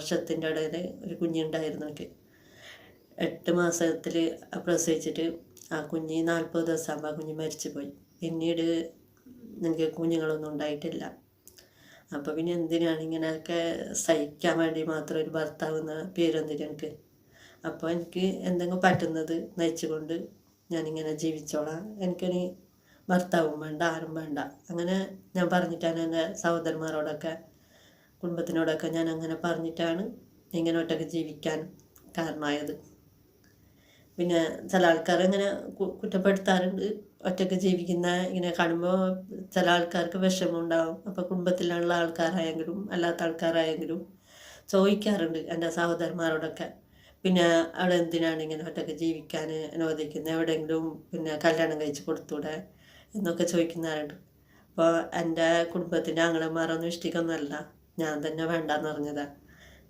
വർഷത്തിന്റെ ഇടയിൽ ഒരു കുഞ്ഞുണ്ടായിരുന്നു എട്ട് മാസത്തിൽ പ്രസവിച്ചിട്ട് ആ കുഞ്ഞ് നാൽപ്പത് ദിവസമാകുമ്പോൾ ആ കുഞ്ഞ് മരിച്ചു പോയി പിന്നീട് എനിക്ക് കുഞ്ഞുങ്ങളൊന്നും ഉണ്ടായിട്ടില്ല. അപ്പോൾ പിന്നെ എന്തിനാണ് ഇങ്ങനെയൊക്കെ സഹിക്കാൻ വേണ്ടി മാത്രം ഒരു ഭർത്താവ് എന്ന പേരെന്തിനാ എനിക്ക് അപ്പോൾ എനിക്ക് എന്തെങ്കിലും പറ്റുന്നത് നയിച്ചുകൊണ്ട് ഞാനിങ്ങനെ ജീവിച്ചോളാം. എനിക്കിനി ഭർത്താവും വേണ്ട ആരും വേണ്ട. അങ്ങനെ ഞാൻ പറഞ്ഞിട്ടാണ് എന്റെ സഹോദരന്മാരോടൊക്കെ കുടുംബത്തിനോടൊക്കെ ഞാൻ അങ്ങനെ പറഞ്ഞിട്ടാണ് ഇങ്ങനെ ഒറ്റയ്ക്ക് ജീവിക്കാൻ കാരണമായത്. പിന്നെ ചില ആൾക്കാർ ഇങ്ങനെ കുറ്റപ്പെടുത്താറുണ്ട്. ഒറ്റയ്ക്ക് ജീവിക്കുന്ന ഇങ്ങനെ കാണുമ്പോൾ ചില ആൾക്കാർക്ക് വിഷമം ഉണ്ടാവും അപ്പോൾ കുടുംബത്തിലുള്ള ആൾക്കാരായെങ്കിലും അല്ലാത്ത ആൾക്കാരായെങ്കിലും ചോദിക്കാറുണ്ട് എന്റെ സഹോദരന്മാരോടൊക്കെ. പിന്നെ അവിടെ എന്തിനാണ് ഇങ്ങനെ ഒറ്റയ്ക്ക് ജീവിക്കാൻ അനുവദിക്കുന്നത്? എവിടെയെങ്കിലും പിന്നെ കല്യാണം കഴിച്ച് കൊടുത്തൂടെ എന്നൊക്കെ ചോദിക്കുന്നവരുണ്ട്. അപ്പോൾ എന്റെ കുടുംബത്തിന്റെ ആങ്ങളമാരൊന്നും ഇഷ്ടിക്കൊന്നുമല്ല ഞാൻ തന്നെ വേണ്ടാന്ന് പറഞ്ഞതാണ്